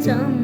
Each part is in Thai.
怎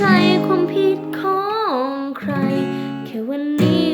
ช่ความผิดของใคร แค่วันนี้